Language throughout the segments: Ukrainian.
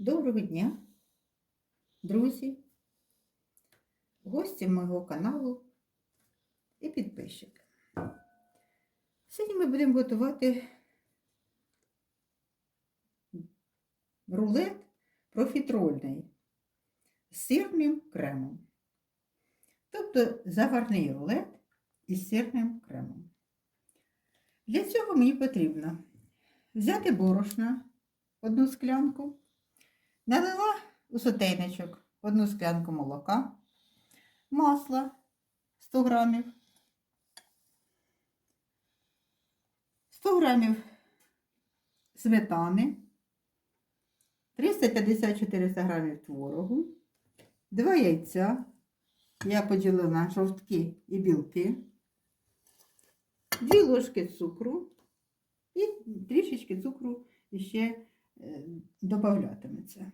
Доброго дня, друзі, гості мого каналу і підписчики. Сьогодні ми будемо готувати рулет профітрольний з сирним кремом. Тобто заварний рулет із сирним кремом. Для цього мені потрібно взяти борошна одну склянку, налила у сотейничок одну склянку молока, масла 100 грамів, 100 грамів сметани, 350-400 грамів творогу, 2 яйця, я поділила на жовтки і білки, 2 ложки цукру і трішечки цукру ще е, додатиметься.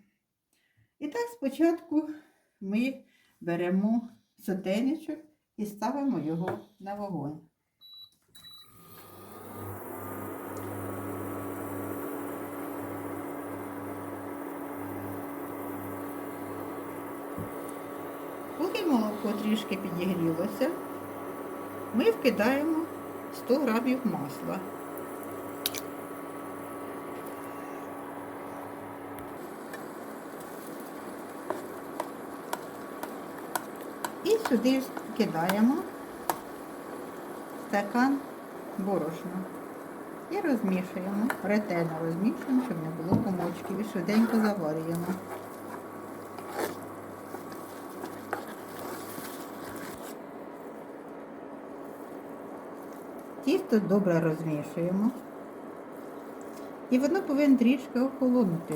І так спочатку ми беремо сотейничок і ставимо його на вогонь. Поки молоко трішки підігрілося, ми вкидаємо 100 грамів масла. І сюди кидаємо стакан борошна. І розмішуємо, ретельно розмішуємо, щоб не було комочків. І швиденько заварюємо. Тісто добре розмішуємо. І воно повинно трішки охолонути.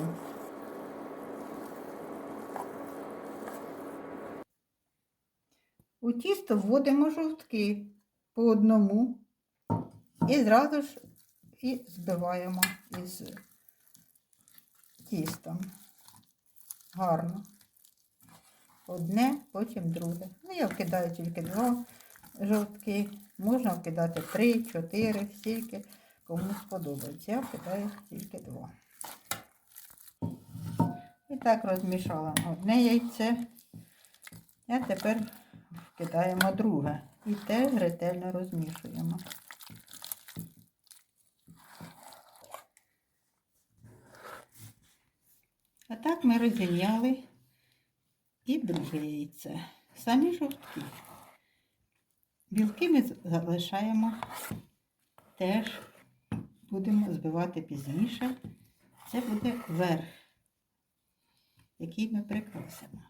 У тісто вводимо жовтки по одному і зразу ж і збиваємо із тістом. Гарно. Одне, потім друге. Ну, я вкидаю тільки два жовтки. Можна вкидати три, чотири, стільки, кому сподобається. Я вкидаю тільки два. І так розмішала одне яйце. А тепер вкидаємо друге і теж ретельно розмішуємо. А так ми розім'яли і друге яйце. Самі жовтки. Білки ми залишаємо, теж будемо збивати пізніше. Це буде верх, який ми прикрасимо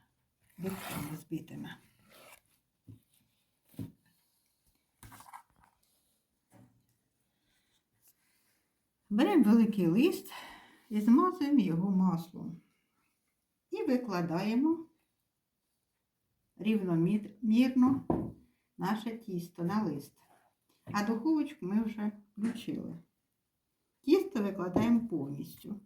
білками збитими. Беремо великий лист і змазуємо його маслом. І викладаємо рівномірно наше тісто на лист. А духовочку ми вже включили. Тісто викладаємо повністю.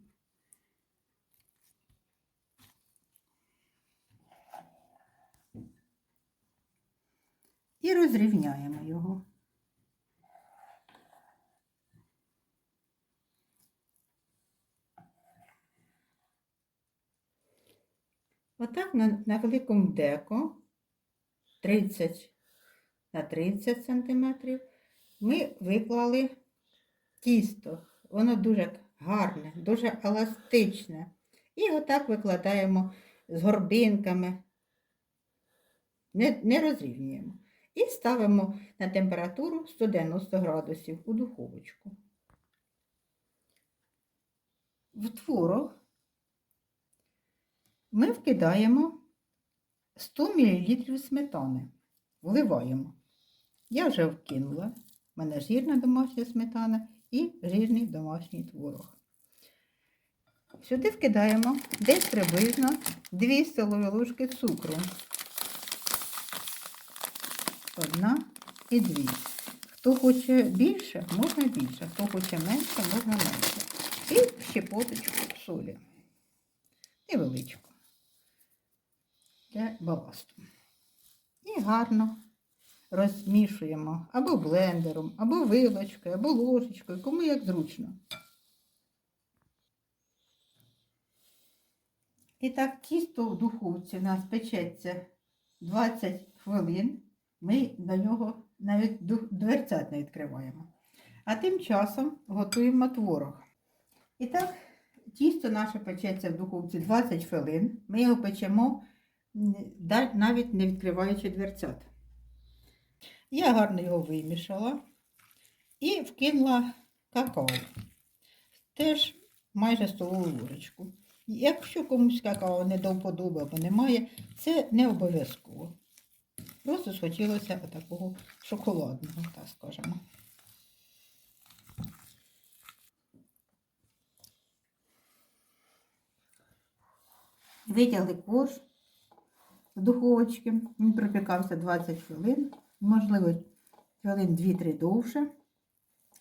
І розрівняємо його. Отак на, на великому деко 30 на 30 сантиметрів ми виклали тісто. Воно дуже гарне, дуже еластичне. І отак викладаємо з горбинками, не, не розрівнюємо. І ставимо на температуру 190 градусів у духовочку. В творог ми вкидаємо 100 мл сметани, вливаємо. Я вже вкинула. У мене жирна домашня сметана і жирний домашній творог. Сюди вкидаємо десь приблизно 2 столові ложки цукру. Одна і дві. Хто хоче більше, можна більше. Хто хоче менше, можна менше. І щепоточку солі. Невеличку. Для баласту. І гарно розмішуємо або блендером, або вилочкою, або ложечкою, кому як зручно. І так, тісто в духовці у нас печеться 20 хвилин. Ми до нього навіть дверцят не відкриваємо. А тим часом готуємо творог. І так, тісто наше печеться в духовці 20 хвилин. Ми його печемо навіть не відкриваючи дверцят. Я гарно його вимішала і вкинула какао. Теж майже столову ложечку. Якщо комусь какао не до вподоби або немає, це не обов'язково. Просто схотілося такого шоколадного, так скажемо. Витягли корж духовочки. Він пропікався 20 хвилин, можливо, хвилин 2-3 довше.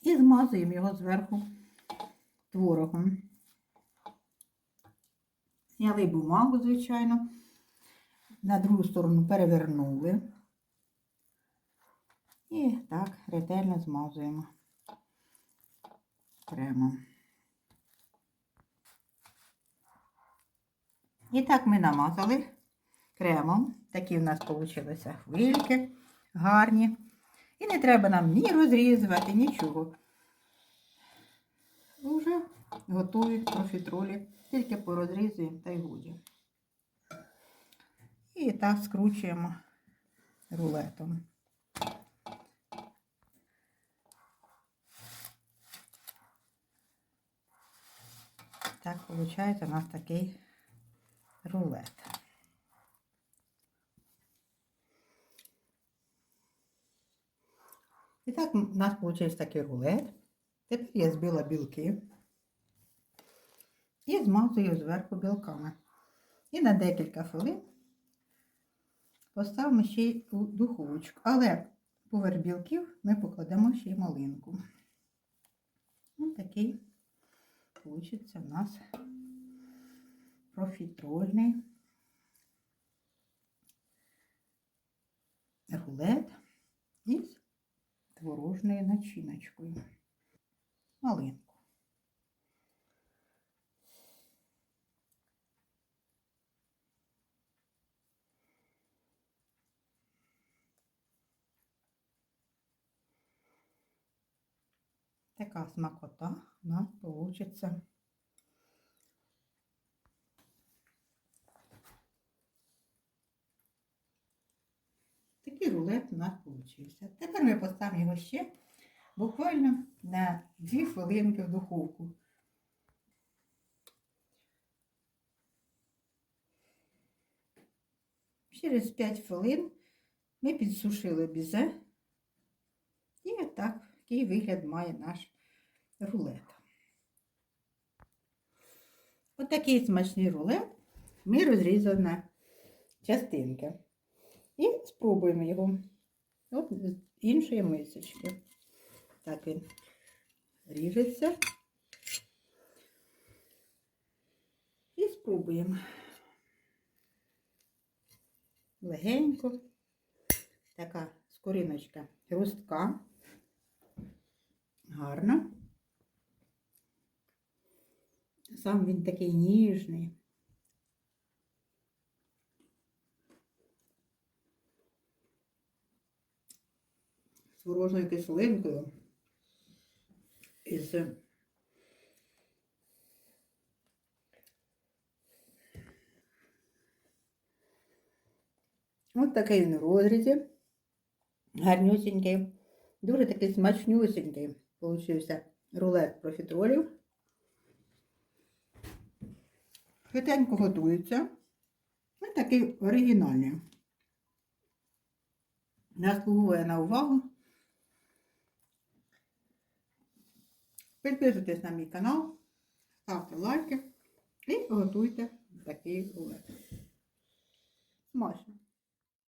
І змазуємо його зверху творогом. Зняли бумагу, звичайно. На другу сторону перевернули. І так ретельно змазуємо кремом. І так ми намазали кремом. Такі в нас вийшли хвильки гарні. І не треба нам ні розрізувати, нічого. Уже готові профітролі. Тільки порозрізуємо та й годі. І так скручуємо рулетом. Так виходить у нас такий рулет. І так у нас вийшов такий рулет. Тепер я збила білки і змазую зверху білками. І на декілька хвилин поставимо ще й у духовочку. Але поверх білків ми покладемо ще й малинку. Ось такий получиться у нас профітрольний рулет із творожною начиночкою. Малинку. Така смакота у нас получится. Такий рулет у нас получився. Тепер ми поставимо його ще буквально на 2 хвилинки в духовку. Через 5 хвилин ми підсушили бізе. І так, такий вигляд має наш рулет. Ось такий смачний рулет ми розрізали на частинки. І спробуємо його от з іншої мисочки. Так він ріжеться. І спробуємо. Легенько. Така скориночка хрустка. Гарно. Сам він такий ніжний. З творожною кислинкою. Із Ось такий він в розрізі. Гарнюсінький. Дуже такий смачнюсінький получився рулет профітролів. Хитенько готується. Ось такий оригінальний. Заслуговує на увагу. Підписуйтесь на мій канал, ставте лайки і готуйте такий улет. Смачно.